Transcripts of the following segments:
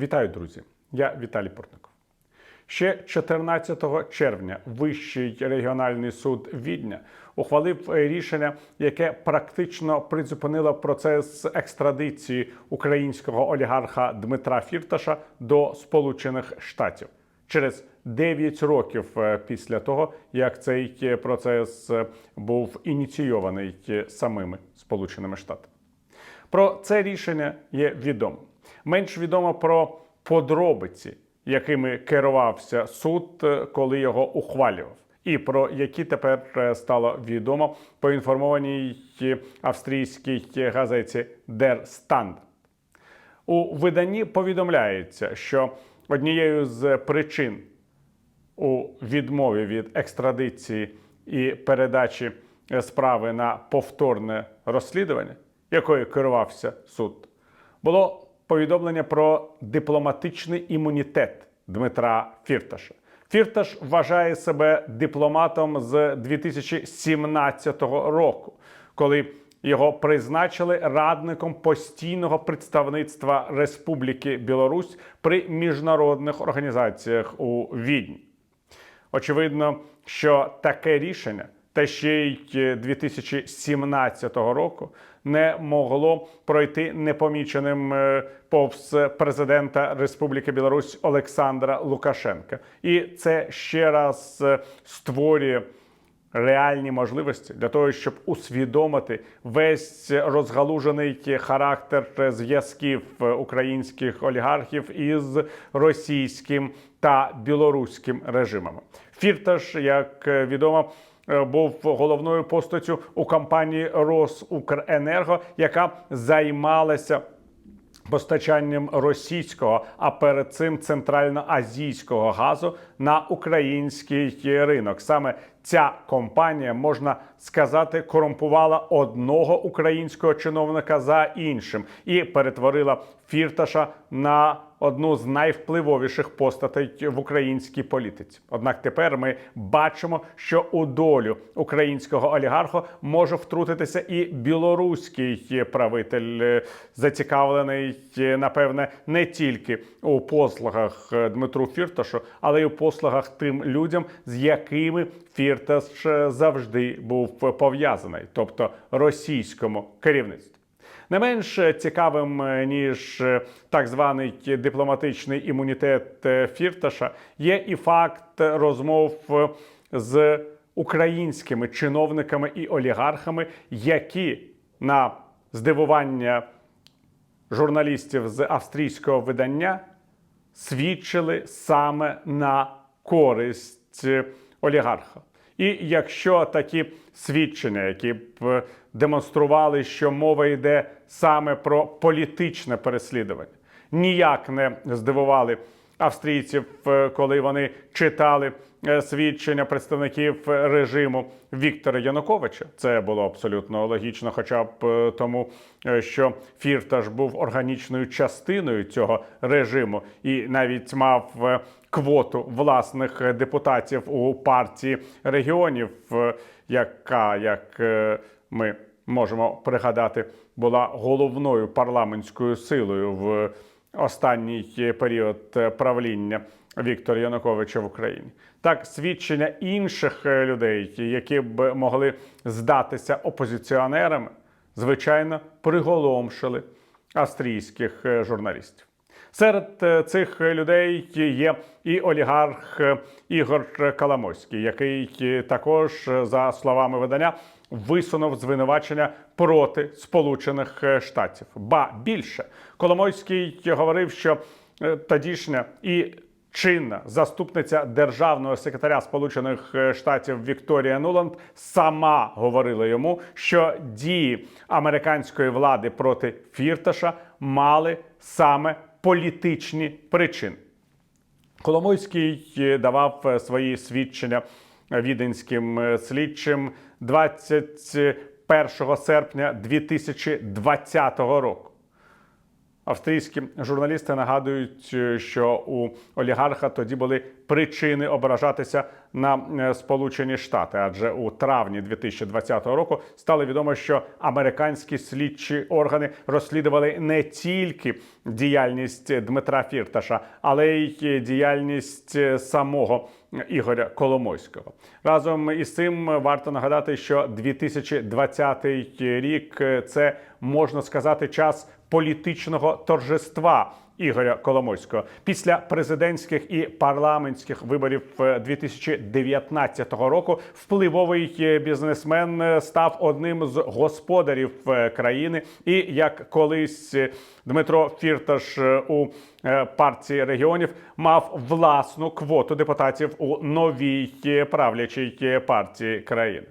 Вітаю, друзі! Я Віталій Портников. Ще 14 червня Вищий регіональний суд Відня ухвалив рішення, яке практично призупинило процес екстрадиції українського олігарха Дмитра Фірташа до Сполучених Штатів через 9 років е, після того, як цей е, процес е, був ініційований самими Сполученими Штатами. Про це рішення є відомо. Менш відомо про подробиці, якими керувався суд, е, коли його ухвалював, і про які тепер е, стало відомо по інформованій е, австрійській газеті Der Standard. У виданні повідомляється, що однією з причин у відмові від екстрадиції і передачі справи на повторне розслідування, якою керувався суд, було повідомлення про дипломатичний імунітет Дмитра Фірташа. Фірташ вважає себе дипломатом з 2017 року, коли його призначили радником постійного представництва Республіки Білорусь при міжнародних організаціях у Відні. Очевидно, що таке рішення, та ще й 2017 року, не могло пройти непоміченим е, повз президента Республіки Білорусь Олександра Лукашенка. І це ще раз е, створює реальні можливості для того, щоб усвідомити весь розгалужений характер зв'язків українських олігархів із російським та білоруським режимами. Фірташ, як відомо, був головною постаттю у компанії Росукренерго, яка займалася постачанням російського, а перед цим центральноазійського газу на український ринок. Саме ця компанія можна сказати корумпувала одного українського чиновника за іншим і перетворила фірташа на одну з найвпливовіших постатей в українській політиці. Однак тепер ми бачимо, що у долю українського олігарха може втрутитися і білоруський правитель, е, зацікавлений, е, напевне, не тільки у послугах е, Дмитру Фірташу, але й у послугах тим людям, з якими Фірташ завжди був пов'язаний, тобто російському керівництву. Не менш цікавим е, ніж е, так званий дипломатичний імунітет е, Фірташа є і факт розмов е, з українськими чиновниками і олігархами, які на здивування журналістів з австрійського видання свідчили саме на користь олігарха. І якщо такі свідчення, які б е, демонстрували, що мова йде саме про політичне переслідування, ніяк не здивували австрійців, е, коли вони читали свідчення представників режиму Віктора Януковича. Це було абсолютно логічно, хоча б е, тому, е, що Фірташ був органічною частиною цього режиму і навіть мав е, квоту власних е, депутатів у партії регіонів, е, яка як е, ми можемо пригадати, була головною парламентською силою в останній період е, правління Віктора Януковича в Україні. Так, свідчення інших е, людей, які б могли здатися опозиціонерами, звичайно, приголомшили австрійських е, журналістів. Серед е, цих людей є і олігарх е, Ігор Коломойський, який е, також, е, за словами видання, висунув звинувачення проти Сполучених е, Штатів. Ба більше Коломойський говорив, що е, тодішня і чинна заступниця державного секретаря Сполучених е, Штатів Вікторія Нуланд сама говорила йому, що дії американської влади проти Фірташа мали саме політичні причини. Коломойський давав свої свідчення віденським слідчим 21 серпня 2020 року. Австрійські журналісти нагадують, е, що у олігарха тоді були причини ображатися на е, Сполучені Штати, адже у травні 2020 року стало відомо, що американські слідчі органи розслідували не тільки діяльність Дмитра Фірташа, але й діяльність е, самого Ігоря Коломойського. Разом із цим варто нагадати, що 2020 рік це можна сказати час політичного торжества. Ігоря Коломойського після президентських і парламентських виборів е, 2019 року впливовий е, бізнесмен е, став одним з господарів е, країни. І як колись е, Дмитро Фірташ е, у е, партії регіонів мав власну квоту депутатів у новій е, правлячій е, партії країни.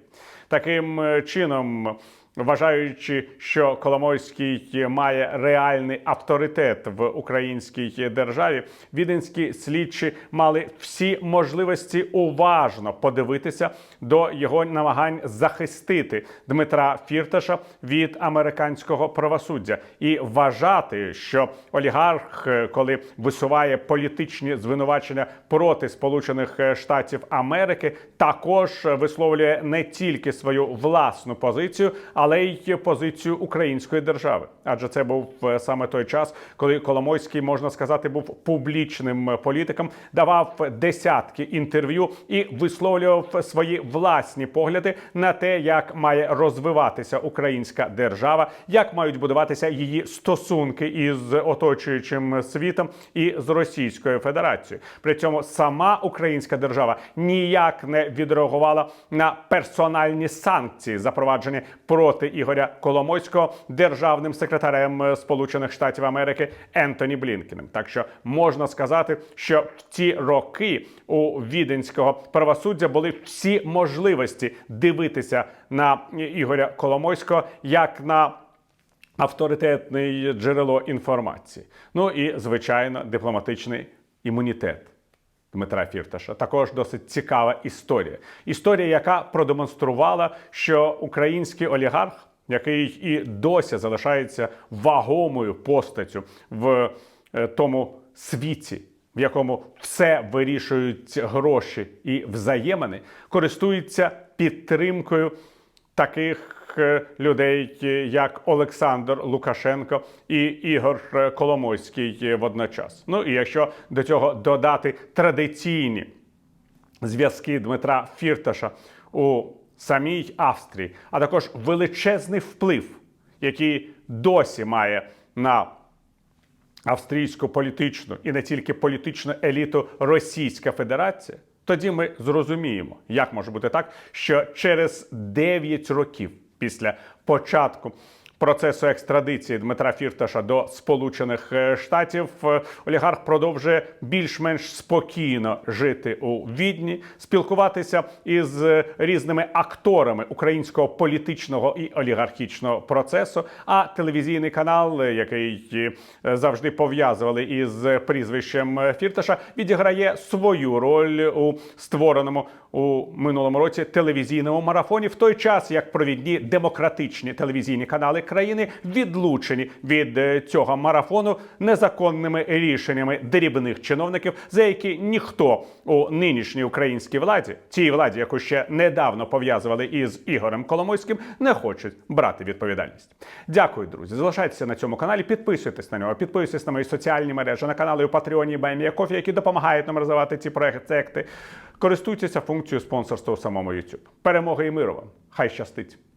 Таким е, чином. Вважаючи, що Коломойський має реальний авторитет в українській державі, віденські слідчі мали всі можливості уважно подивитися до його намагань захистити Дмитра Фірташа від американського правосуддя і вважати, що олігарх, е, коли висуває політичні звинувачення проти Сполучених Штатів Америки, також висловлює не тільки свою власну позицію, але й позицію української держави. Адже це був е, саме той час, коли Коломойський, можна сказати, був публічним політиком, давав десятки інтерв'ю і висловлював свої власні погляди на те, як має розвиватися українська держава, як мають будуватися її стосунки із оточуючим світом і з Російською Федерацією. При цьому сама українська держава ніяк не відреагувала на персональні санкції, запроваджені проти Ігоря Коломойського державним секретарем е, Сполучених Штатів Америки Ентоні Блінкеном. Так що можна сказати, що в ті роки у віденського правосуддя були всі можливості дивитися на Ігоря Коломойського як на авторитетне джерело інформації. Ну і звичайно, дипломатичний імунітет. Дмитра Фірташа також досить цікава історія. Історія, яка продемонструвала, що український олігарх, який і досі залишається вагомою постаттю в е, тому світі, в якому все вирішують гроші і взаємини, користується підтримкою таких е, людей, е, як Олександр Лукашенко і Ігор е, Коломойський водночас. Ну і якщо до цього додати традиційні зв'язки Дмитра Фірташа у самій Австрії, а також величезний вплив, який досі має на австрійську політичну і не тільки політичну еліту Російська Федерація, тоді ми зрозуміємо, як може бути так, що через 9 років після початку процесу екстрадиції Дмитра Фірташа до Сполучених е, Штатів е, олігарх продовжує більш-менш спокійно жити у Відні, спілкуватися із е, різними акторами українського політичного і олігархічного процесу. А телевізійний канал, який завжди пов'язували із прізвищем Фірташа, відіграє свою роль у створеному у минулому році телевізійному марафоні, в той час як провідні демократичні телевізійні канали країни відлучені від е, цього марафону незаконними рішеннями дрібних чиновників, за які ніхто у нинішній українській владі, тій владі, яку ще недавно пов'язували із Ігорем Коломойським, не хочуть брати відповідальність. Дякую, друзі. Залишайтеся на цьому каналі, підписуйтесь на нього, підписуйтесь на мої соціальні мережі, на канали у Патреоні і які допомагають нам розвивати ці проекти. Користуйтеся функцією спонсорства у самому YouTube. Перемоги і миру вам! Хай щастить!